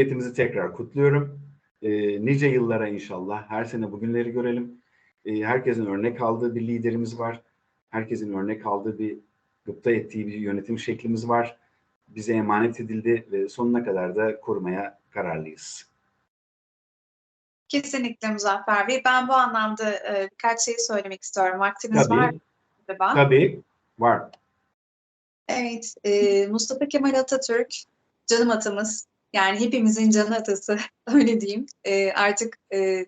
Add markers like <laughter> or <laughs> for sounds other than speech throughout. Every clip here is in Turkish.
Cumhuriyetimizi tekrar kutluyorum. E, nice yıllara inşallah. Her sene bugünleri görelim. E, herkesin örnek aldığı bir liderimiz var. Herkesin örnek aldığı bir gıpta ettiği bir yönetim şeklimiz var. Bize emanet edildi ve sonuna kadar da korumaya kararlıyız. Kesinlikle Muzaffer Bey. Ben bu anlamda e, birkaç şey söylemek istiyorum. Vaktiniz Tabii. var mı? Tabii var. Evet, e, Mustafa Kemal Atatürk canım atamız. Yani hepimizin canı atası <laughs> öyle diyeyim. E, artık e,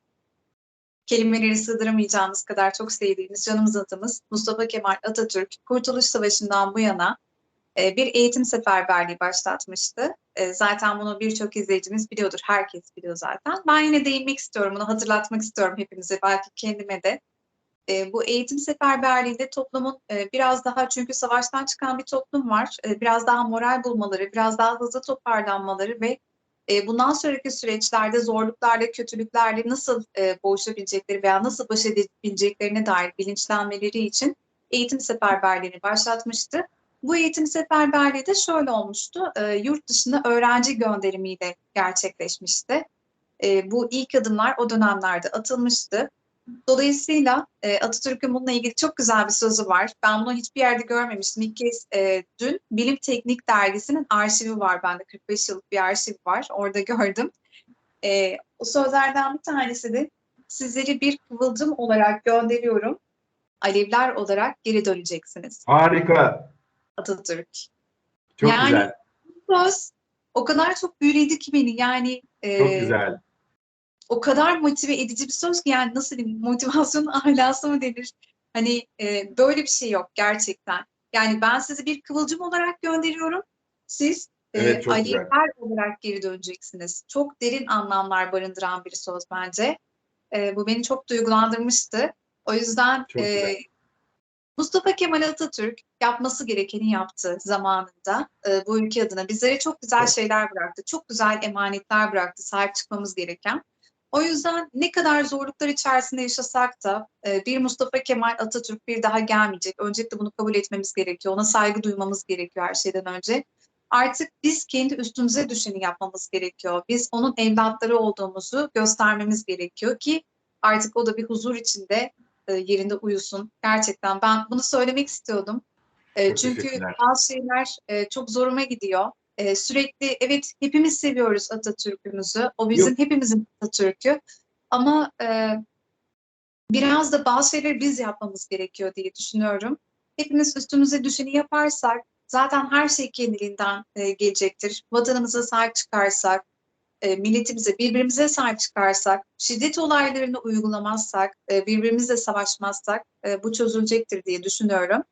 kelimeleri sığdıramayacağımız kadar çok sevdiğimiz canımız atamız Mustafa Kemal Atatürk Kurtuluş Savaşı'ndan bu yana e, bir eğitim seferberliği başlatmıştı. E, zaten bunu birçok izleyicimiz biliyordur, herkes biliyor zaten. Ben yine değinmek istiyorum, bunu hatırlatmak istiyorum hepimize, belki kendime de. E, bu eğitim seferberliğinde toplumun e, biraz daha çünkü savaştan çıkan bir toplum var. E, biraz daha moral bulmaları, biraz daha hızlı toparlanmaları ve e, bundan sonraki süreçlerde zorluklarla, kötülüklerle nasıl e, boğuşabilecekleri veya nasıl baş edebileceklerine dair bilinçlenmeleri için eğitim seferberliğini başlatmıştı. Bu eğitim seferberliği de şöyle olmuştu. E, yurt dışına öğrenci gönderimiyle gerçekleşmişti. E, bu ilk adımlar o dönemlerde atılmıştı. Dolayısıyla e, Atatürk'ün bununla ilgili çok güzel bir sözü var. Ben bunu hiçbir yerde görmemiştim. İlk kez e, dün Bilim Teknik Dergisi'nin arşivi var bende. 45 yıllık bir arşiv var. Orada gördüm. E, o sözlerden bir tanesi de sizleri bir kıvılcım olarak gönderiyorum. Alevler olarak geri döneceksiniz. Harika. Atatürk. Çok Yani- güzel. Söz o kadar çok büyüledi ki beni. Yani e, Çok güzel. O kadar motive edici bir söz ki yani nasıl diyeyim motivasyonun <laughs> ahlası mı denir? Hani e, böyle bir şey yok gerçekten. Yani ben sizi bir kıvılcım olarak gönderiyorum. Siz e, Evet, güzel. alevler olarak geri döneceksiniz. Çok derin anlamlar barındıran bir söz bence. E, bu beni çok duygulandırmıştı. O yüzden Çok e, güzel. Mustafa Kemal Atatürk yapması gerekeni yaptı zamanında e, bu ülke adına. Bizlere çok güzel şeyler bıraktı. Çok güzel emanetler bıraktı. Sahip çıkmamız gereken. O yüzden ne kadar zorluklar içerisinde yaşasak da e, bir Mustafa Kemal Atatürk bir daha gelmeyecek. Öncelikle bunu kabul etmemiz gerekiyor. Ona saygı duymamız gerekiyor her şeyden önce. Artık biz kendi üstümüze düşeni yapmamız gerekiyor. Biz onun evlatları olduğumuzu göstermemiz gerekiyor ki artık o da bir huzur içinde e, yerinde uyusun. Gerçekten ben bunu söylemek istiyordum. E, Çok çünkü bazı şeyler çok zoruma gidiyor. E, sürekli evet hepimiz seviyoruz Atatürk'ümüzü. O bizim Yok. hepimizin Atatürk'ü. Ama e, biraz da bazı şeyleri biz yapmamız gerekiyor diye düşünüyorum. Hepimiz üstümüze düşeni yaparsak zaten her şey kendiliğinden e, gelecektir. Vatanımıza sahip çıkarsak, e, milletimize, birbirimize sahip çıkarsak, şiddet olaylarını uygulamazsak, e, birbirimizle savaşmazsak e, bu çözülecektir diye düşünüyorum.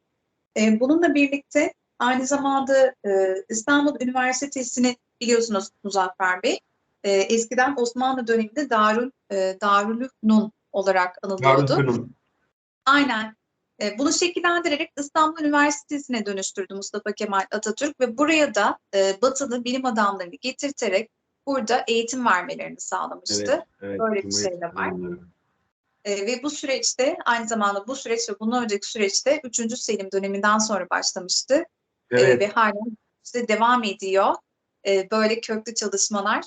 E, bununla birlikte aynı zamanda e, İstanbul Üniversitesi'ni biliyorsunuz Muzaffer Bey. E, eskiden Osmanlı döneminde Darül e, Darülfünun olarak anılıyordu. Darülfünun. Aynen. E, bunu şekillendirerek İstanbul Üniversitesi'ne dönüştürdü Mustafa Kemal Atatürk ve buraya da e, batılı bilim adamlarını getirterek burada eğitim vermelerini sağlamıştı. Evet, evet. Böyle bir şey de var. E, ve bu süreçte aynı zamanda bu süreç ve bundan önceki süreçte 3. Selim döneminden sonra başlamıştı. E, Evet. ve halen işte devam ediyor e, böyle köklü çalışmalar.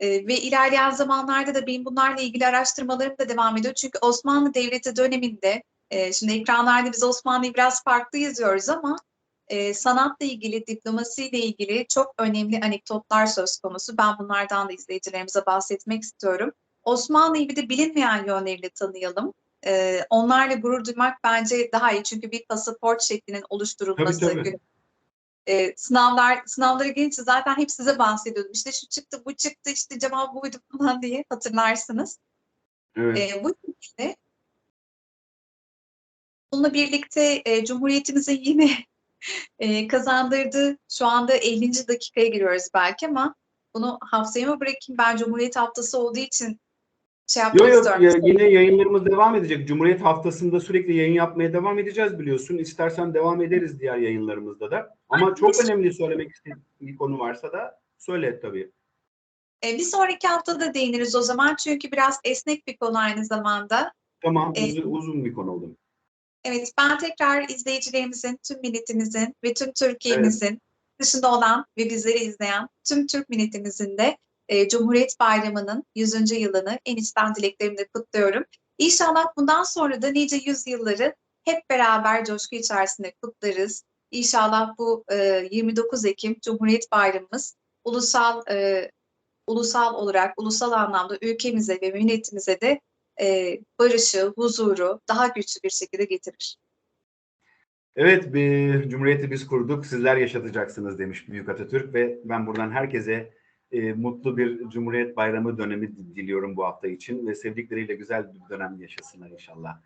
E, ve ilerleyen zamanlarda da benim bunlarla ilgili araştırmalarım da devam ediyor. Çünkü Osmanlı Devleti döneminde, e, şimdi ekranlarda biz Osmanlı'yı biraz farklı yazıyoruz ama e, sanatla ilgili, diplomasiyle ilgili çok önemli anekdotlar söz konusu. Ben bunlardan da izleyicilerimize bahsetmek istiyorum. Osmanlı'yı bir de bilinmeyen yönleriyle tanıyalım. E, onlarla gurur duymak bence daha iyi. Çünkü bir pasaport şeklinin oluşturulması, Tabii, tabii. E, sınavlar sınavlara gelince zaten hep size bahsediyordum. İşte şu çıktı, bu çıktı, işte cevap buydu falan diye hatırlarsınız. evet. E, bu şekilde bununla birlikte e, Cumhuriyetimizin yine <laughs> e, kazandırdığı şu anda 50. dakikaya giriyoruz belki ama bunu haftaya mı bırakayım? Ben Cumhuriyet Haftası olduğu için şey yapmak Yok yok ya, yine yayınlarımız devam edecek. Cumhuriyet haftasında sürekli yayın yapmaya devam edeceğiz biliyorsun. İstersen devam ederiz diğer yayınlarımızda da. Ama çok biz- önemli söylemek istediğin bir konu varsa da söyle tabii. E, bir sonraki haftada değiniriz o zaman çünkü biraz esnek bir konu aynı zamanda. Tamam Evet. uzun, uzun bir konu oldu. Evet, ben tekrar izleyicilerimizin, tüm milletimizin ve tüm Türkiye'mizin dışında olan ve bizleri izleyen tüm Türk milletimizin de e, Cumhuriyet Bayramı'nın 100. yılını en içten dileklerimle kutluyorum. İnşallah bundan sonra da nice yüzyılları hep beraber coşku içerisinde kutlarız. İnşallah bu e, 29 Ekim Cumhuriyet Bayramımız ulusal e, ulusal olarak, ulusal anlamda ülkemize ve milletimize de e, barışı, huzuru daha güçlü bir şekilde getirir. Evet, bir Cumhuriyeti biz kurduk, sizler yaşatacaksınız demiş Büyük Atatürk ve ben buradan herkese e, mutlu bir Cumhuriyet Bayramı dönemi diliyorum bu hafta için ve sevdikleriyle güzel bir dönem yaşasınlar inşallah.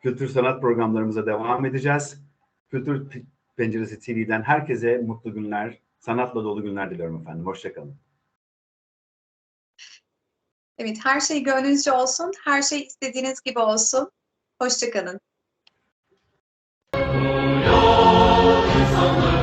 Kültür sanat programlarımıza devam edeceğiz. Kültür Penceresi TV'den herkese mutlu günler, sanatla dolu günler diliyorum efendim. Hoşçakalın. Evet, her şey gönlünüzce olsun, her şey istediğiniz gibi olsun. Hoşçakalın. Oh,